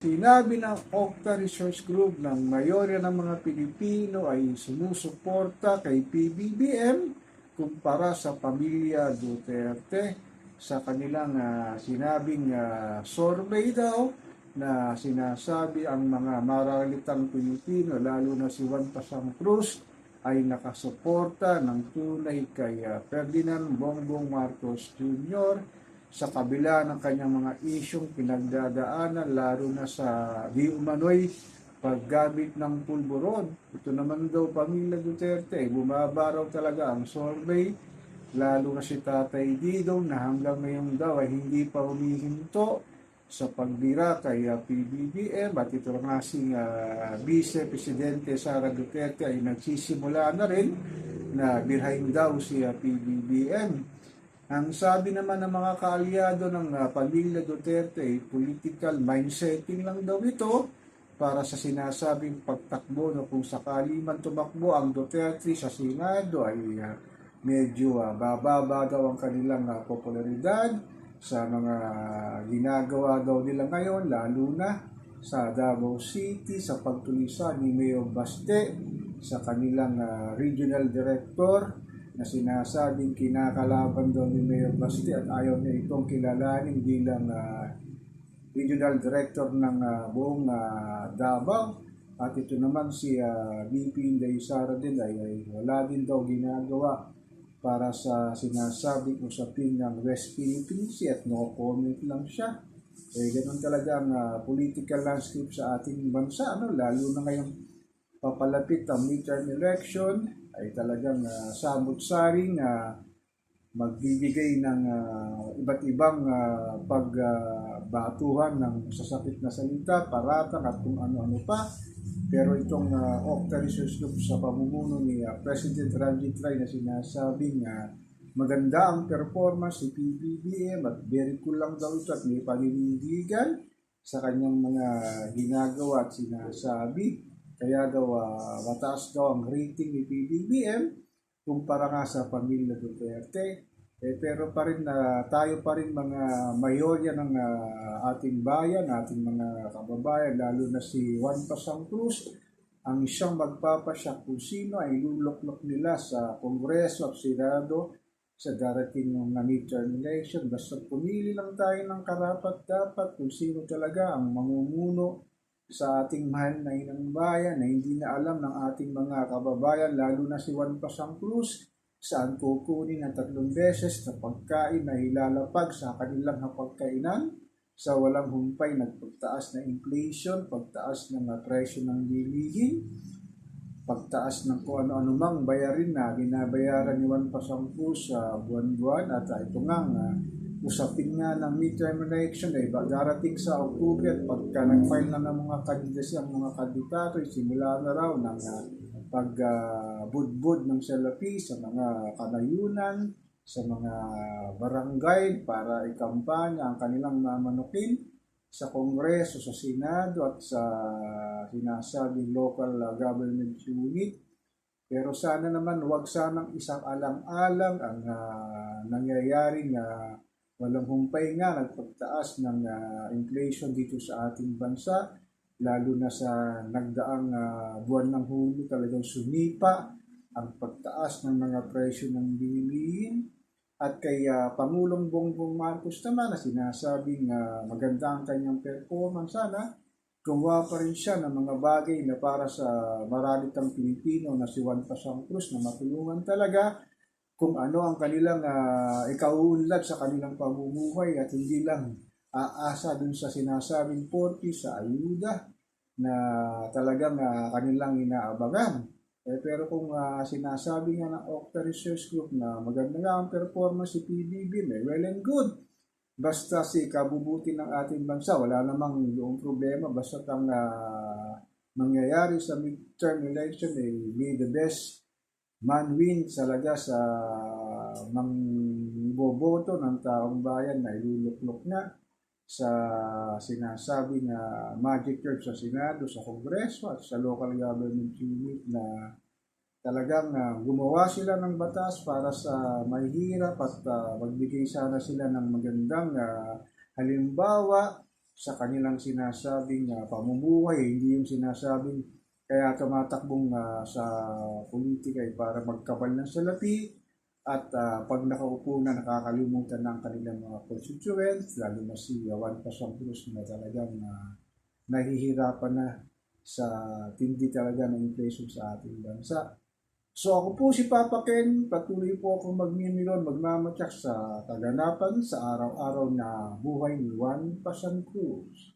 Sinabi ng Okta Research Group ng mayorya ng mga Pilipino ay sumusuporta kay PBBM kumpara sa pamilya Duterte. Sa kanilang ah, sinabing ah, survey daw na sinasabi ang mga maralitang Pilipino lalo na si Juan Pasang Cruz ay nakasuporta ng tunay kay ah, Ferdinand Bongbong Marcos Jr sa kabila ng kanyang mga isyong pinagdadaanan, lalo na sa di umano'y paggamit ng pulburon. Ito naman daw pamilya Duterte, bumaba raw talaga ang survey, lalo na si Tatay Didong na hanggang ngayon daw ay hindi pa humihinto sa pagbira kay ah, PBBM at ito nga si ah, Vice Presidente Sara Duterte ay nagsisimula na rin na birhain daw si ah, PBBM. Ang sabi naman ng mga kaalyado ng uh, pamilya Duterte, political mindsetting lang daw ito para sa sinasabing pagtakbo na kung sakali man tumakbo ang Duterte sa Senado ay uh, medyo uh, bababa daw ang kanilang uh, popularidad sa mga ginagawa daw nila ngayon, lalo na sa Davao City, sa pagtulisan ni Mayor Baste, sa kanilang uh, regional director, na sinasabing kinakalaban daw ni Mayor Basti at ayaw niya itong kilalanin bilang ah, regional director ng ah, buong ah, Davao. At ito naman si uh, VP Inday Sara din ay, ay wala din daw ginagawa para sa sinasabing usapin ng West Philippine Sea at no comment lang siya. Eh, ganun talaga ang ah, political landscape sa ating bansa, ano? lalo na ngayong papalapit ang midterm election, ay talagang uh, samot-saring uh, magbibigay ng ah, iba't ibang uh, pagbatuhan ng sasakit na salita, paratang at kung ano-ano pa. Pero itong uh, Octa Research Group sa pamumuno ni ah, President Ranjit Rai na sinasabing uh, maganda ang performance ni PBBM at very cool lang daw ito at may paninindigan sa kanyang mga ginagawa at sinasabi. Kaya daw ah, mataas daw ang rating ni PBBM kumpara nga sa pamilya Duterte. Eh, pero pa rin na tayo pa rin mga mayorya ng ah, ating bayan, ating mga kababayan, lalo na si Juan Pasang Cruz, ang siyang magpapasya kung sino ay luluklok nila sa Kongreso at Senado sa darating ng midterm election. Basta pumili lang tayo ng karapat-dapat kung sino talaga ang mamumuno sa ating mahal na inang bayan na hindi na alam ng ating mga kababayan, lalo na si Juan Pasang Cruz, saan kukunin ang tatlong beses na pagkain na hilalapag sa kanilang hapagkainan sa walang humpay nagpagtaas na inflation, pagtaas ng presyo ng bilihin, pagtaas ng kung ano-ano mang bayarin na binabayaran ni Juan Pasang Cruz sa buwan-buwan. At ito nga uh, usapin nga ng midterm election eh, darating sa October at pagka nag-file na ng mga kandidacy ang mga kandidato, simula na raw ng uh, pagbudbud uh, ng salapi sa mga kanayunan, sa mga barangay para ikampanya ang kanilang mamanukin sa Kongreso, sa Senado at sa sinasabing local uh, government unit. Pero sana naman wag sanang isang alang-alang ang uh, nangyayari na walang humpay nga nagpagtaas ng uh, inflation dito sa ating bansa lalo na sa nagdaang uh, buwan ng Hulyo talagang sumipa ang pagtaas ng mga presyo ng bilihin. At kay uh, Pangulong Bongbong Marcos naman na sinasabing uh, maganda ang kanyang performance sana gumawa pa rin siya ng mga bagay na para sa maralitang Pilipino na si Juan Pasang Cruz na matulungan talaga kung ano ang kanilang uh, ikauunlad sa kanilang pamumuhay at hindi lang aasa dun sa sinasabing 40 sa ayuda na talagang uh, kanilang inaabangan. Eh, pero kung uh, sinasabi nga ng Octa Research Group na maganda nga ang performance si PBB, may well and good. Basta si kabubuti ng ating bansa, wala namang yung problema. Basta ang uh, mangyayari sa midterm election, eh, be the best man win talaga sa mang boboto ng taong bayan na iluluklok na sa sinasabing na magic curve sa Senado, sa Kongreso at sa local government unit na talagang uh, gumawa sila ng batas para sa mahihirap at uh, magbigay sana sila ng magandang uh, halimbawa sa kanilang sinasabing uh, pamumuhay, hindi yung sinasabing kaya tumatakbong uh, sa politika ay para magkabal ng salapi at uh, pag nakaupo na nakakalimutan ng kanilang mga constituents, lalo na si Juan Pasang Cruz na talagang uh, nahihirapan na sa tindi talaga ng inflation sa ating bansa. So ako po si Papa Ken, patuloy po akong magmimilon, magmamatyak sa kaganapan sa araw-araw na buhay ni Juan Pasang Cruz.